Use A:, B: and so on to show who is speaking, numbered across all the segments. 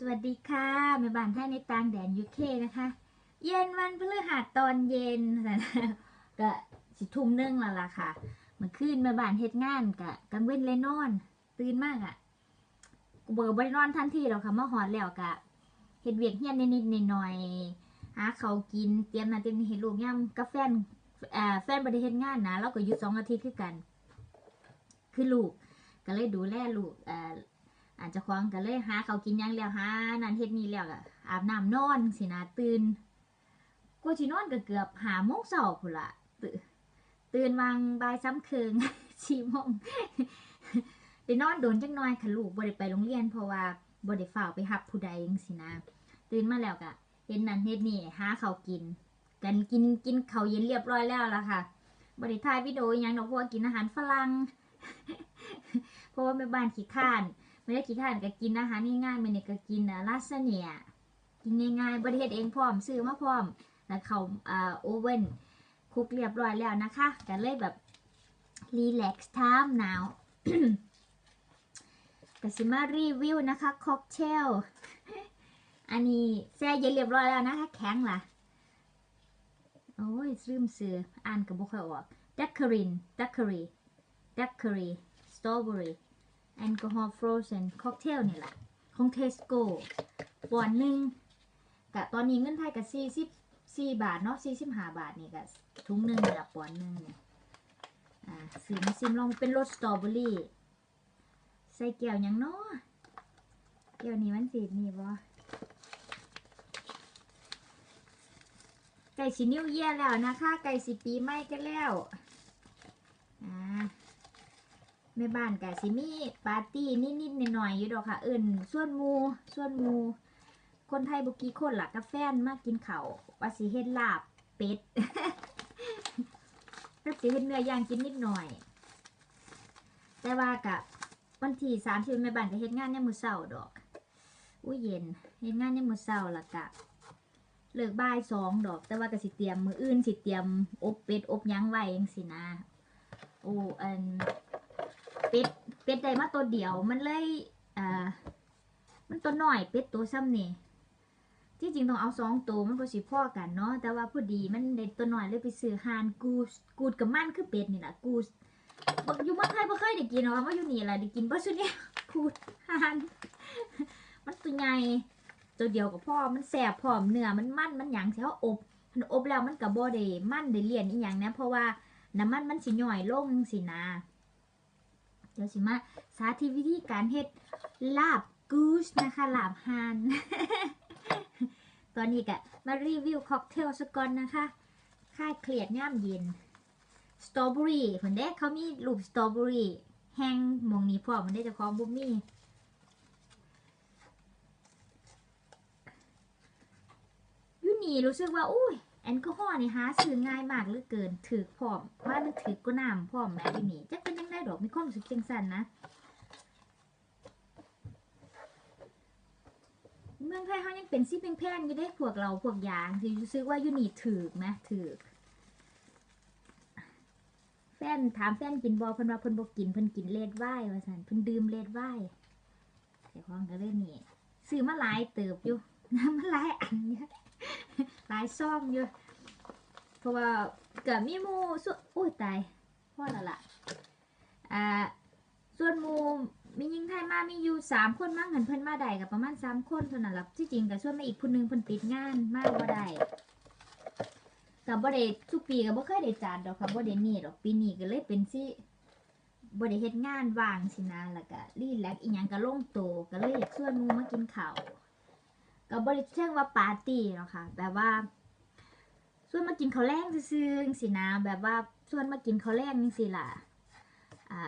A: สวัสดีค่ะแม่บ้านท่านในต่างแดนยูเคนะคะ เย็นวันพฤหัสตอนเย็นก็สิทุ่มนึงแล้วล่ะค่ะมื่อคืนแม่บ้านเฮ็ดงานกะกังเว้นเลยนอน ตื่นมากอะ่ะเบอร์บรินอนทันทีแล้วค่ะมาหอดแล้วกะเฮ็ดเวียกเฮียนนิดๆหน่อยๆหาเขากินเตรียมนั่นเตรียมเฮ็ดลูกย่ำกับแฟนอ่าแฟนบริเฮ็ดงานนะเราก็อยู่สองอาทิตย์คือกัน คือลูกก็เลยดูแลลูก อาจจะคล้องกันเลยหาเขากินยังแล้วหานั่นเฮ็ดนี่แล้วก็อาบน้ำนอนสินะตื่นกูสินอนก็เกือบหาโมงเช้าพุ่นละตื่นตื่นวางบายซ้ำเคืองสี่โมงไปนอนโดนจังน้อยค่ะลูกบ่ได้ไปโรงเรียนเพราะว่าบ่ได้ฝ้าไปหับผู้ใดจังสินะ ตื่นมาแล้วก็เฮ็ดนั่นเฮ็ดนี่หาเขากิน กันกินกินเขาเย็นเรียบร้อยแล้วล่ะค่ะบ่ได้ายวิดีโอยังดอกพว่กินอาหารฝรั่งเพราะว่าแม่บ้านขี้ข้าน ไม่ได้ขี้ข้านก็กินอาหารง่ายๆมันเนี่ยก็กินนะลาซาเนียกินง่ายๆบริเฮ็ดเองพร้อมซื้อมาพร้อม แล้วเขาอ่าโอเว่นคุกเรียบร้อยแล้วนะคะก็เลยแบบรีแลกซ์ไทม์หนาวก็สิมารีวิวนะคะค็อกเทลอันนี้แช่เย็นเรียบร้อยแล้วนะคะ แข็งล่ะ โอ้ยลืมซื้ออ่านกับบุคอยออกดักคารินดักคารีดักคารีสตรอเบอรี่ แอลกอฮอล์ฟรอเซนค็อกเทลนี่แหละ ของเทสโก้ปอนด์หนึ่งกะตอนนี้เงินไทยกับสี่สิบสี่บาทเนาะสี่สิบห้าบาทนี่กะถุงหนึ่งนี่ละปอนด์หนึ่งเนี่ยอ่าสีมาซิมลองเป็นรสสตรอเบอรี่ใส่แก้วยังเนาะแก้วนี้มันสีนี่บ่ไก่สีนิ้วเยี่ยแล้วนะคะ ไก่สีปีใหม่กันแล้ว แม่บ้านกะสิมีปาร์ตี้นิดๆหน่อยๆอยู่ดอกค่ะเอิ่นส่วนมูส่วนมู คนไทยบุกี้คนหลักกาแฟนมากินเขาวว่าสิเฮ็ดลาบเป็ดก็สิเฮ็ดเนื้อย่างกินนิดหน่อย แต่ว่ากะวันที่สามสิบแม่บ้านก็เฮ็ดงานเนี่ยมือเช้าดอกอุ้ยเย็นเฮ็ดงานเนี่ยมือเช้าละกะเลิกบ่ายสองดอก แต่ว่าก็สิเตรียมมืออื่นสิเตรียมอบเป็ดอบยังไว้จังสินะโอ้อัน เป็ดเป็ดได้มาตัวเดียวมันเลยอ่ามันตัวหน้อยเป็ดตัวซ้ำนี่ที่จริงต้องเอาสองตัวมันก็สิพ่อกันเนาะแต่ว่าพอดีมันได้ตัวหน้อยเลยไปซื้อฮานกูสกูดกับมันคือเป็ดนี่แหละกูสบอกอยู่เมืองไทยบ่เคยได้กินหรอกว่าอยู่นี่แหละได้กินเพราะชุดนี้กูดฮานมันตัวใหญ่ตัวเดียวกับพ่อมันแสบพร้อมเนื้อมันมันมันหยังสิเขาอบมันอบแล้วมันกับบ่ได้มันได้เลี่ยนอีหยังนะเพราะว่าน้ำมันมันสิย่อยลงสินะ เดี๋ยวสิมาสาธิตวิธีการเฮ็ดลาบกูสนะคะลาบฮานตอนนี้ก็มารีวิวค็อกเทลสก่อนนะคะค่ายเครียดย่ามเย็นสตรอเบอรี่ผลเด็กเขามีรูปสตรอเบอรี่แห้งมองนี้พอมันได้จะของบุ้มมี่ยูนี่รู้สึกว่าอุ้ยแอลกอฮอล์นี่หาซื้อง่ายมากเหลือเกินถือพร้อมว่ามันถือก็น้ำพร้อมนะอยูนี่จะเป็นยัง ไงดอกมีความรู้สึกจังสันนะ เมืองไทยเขายังเป็นซี่แพงอยู่ได้พวกเราพวกยางที่รู้สึกว่ายูนีถือกนะถือกแฟนถามแฟนกินบอเพิ่นว่าเพิ่นบ่กินเพิ่นกินเลดไวน์ว่าซั่นเพิ่นดื่มเลดไวน์เสียของก็เลยนี่ซื้อมาหลายเติบอยู่น้ำมาหลายอันเนี่ยหลายซองอยู่เพราะว่าเกิดมีหมูส่วนอุ้ยตายพ่อและล่ะ อ่าส่วนหมูมียิงไทยมามีอยู่สามคนมั้งเห็นเพิ่นมาได้กับประมาณสามคนเท่านั้นล่ะที่จริงกับส่วนมาอีกคนนึงเพิ่นติดงานมากบ่ได้กับบ่ได้ทุกปีก็บ่เคยได้จัดดอกค่ะบ่ได้นี่ดอกปีนี้ก็เลยเป็นสิบ่ได้เฮ็ดงานว่างสินะแล้วก็รีแลกอีหยังก็ลงโตวก็เลยอยากชวนหมู่มากินข้าวก็บ่ได้เชิงว่าปาร์ตี้หรอกค่ะแบบว่าชวนมากินข้าวแลงซื่อๆจังซี่นะแบบว่าชวนมากินข้าวแลงจังซี่ล่ะ อ่า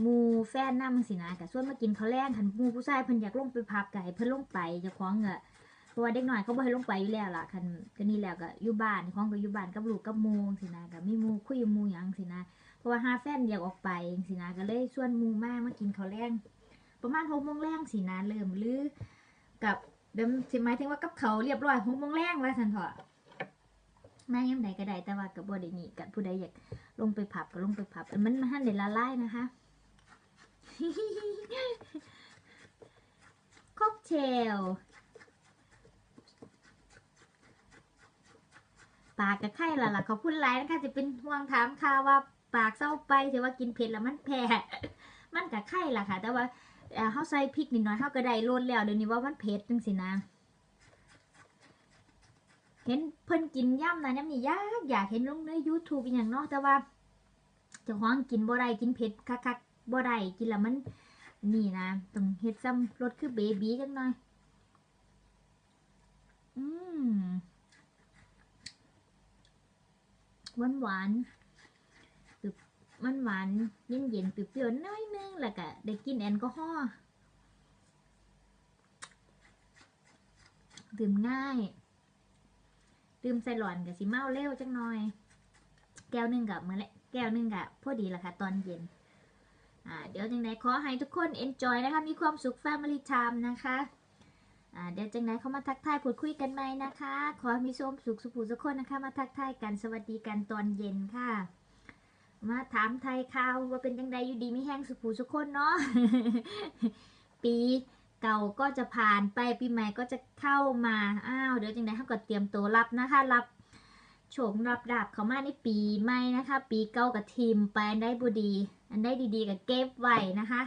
A: หมูแฟนนำสินะแต่ส่วนมากินเขาวแรงคันมูผู้ชายเพิ่นอยากลงไปพับไก่เพิ่นลงไปจะคล้องเงอะเพราะว่าเด็กหน้อยเขาบ่ให้ลงไปอยู่แล้วล่ะคันก็นี่แล้วก็อยู่บ้านเจ้องก็อยู่บ้านกับลูกกับมูสินะก็มีมูคุยมูหยังสินะเพราะว่าหาแฟนอยากออกไปสินะก็เลยชวนมูมากมากินข้าวแรงประมาณ6โมงแรงสินะเริ่มหรือกับเดิมสิหมายถึงว่ากับเขาเรียบร้อย6โมงแรงว่าซั่นเถอะมายามใดก็ได้แต่ว่าก็บ่ได้นี่กันผู้ใดอยาก ลงไปผับก็ลงไปผับมันมันทันได้ละลายนะคะค็อกเชลปากกับไข่ละล่ะเขาพูดไรนะคะจะเป็นห่วงถามค่ะว่าปากเศร้าไปถือว่ากินเผ็ดแล้วมันแพ้มันกับไข่ล่ะค่ะ แต่ว่าเอ่อเขาใส่พริกนิดหน่อยเขาก็ได้ลนแล้วเดี๋ยวนี้ว่ามันเผ็ดจังสินะ เห็นเพิ่นกินย่ำนะย่ำนี่ยากอยากเห็นลงใน YouTube อย่างเนาะแต่ว่าเจะห้าของกินบ่ได้กินเผ็ดคักๆบ่ได้กินแล้วมันนี่นะต้องเฮ็ดซ้ำรสคือเบบีจังหน่อย อืมหวานหวานตึบมันหวานเย็นเย็นๆเปรี้ยวๆน้อยนึงแล้วก็ได้กินแอลกอฮอล์ดื่มง่าย ดื่มใส่หลอนกับสิเมาเร็วจังหน่อย แก้วหนึ่งกับเมื่อไรแก้วหนึ่งกับพอดีละค่ะตอนเย็นอ่าเดี๋ยวจังไดขอให้ทุกคน enjoy นะคะ มีความสุข family time นะคะอ่าเดี๋ยวจังไดเข้ามาทักทายพูดคุยกันไหมนะคะ ขอมีความสุขสุขสุขคนนะคะ มาทักทายกันสวัสดีกันตอนเย็นค่ะ มาถามไทยข่าวว่าเป็นจังไดอยู่ดีไม่แห้งสุขสุขคนเนาะปี เก่าก็จะผ่านไปปีใหม่ก็จะเข้ามาอ้าวเดี๋ยวจังไดเขาก็เตรียมตัวรับนะคะรับโฉมรับดาบเขามาในปีใหม่นะคะ ปีเก่ากับทีมไปอันได้บุดี อันได้ดีๆกับเก็บไว้นะคะ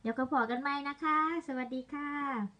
A: เดี๋ยวก็พอกันไหมนะคะ สวัสดีค่ะ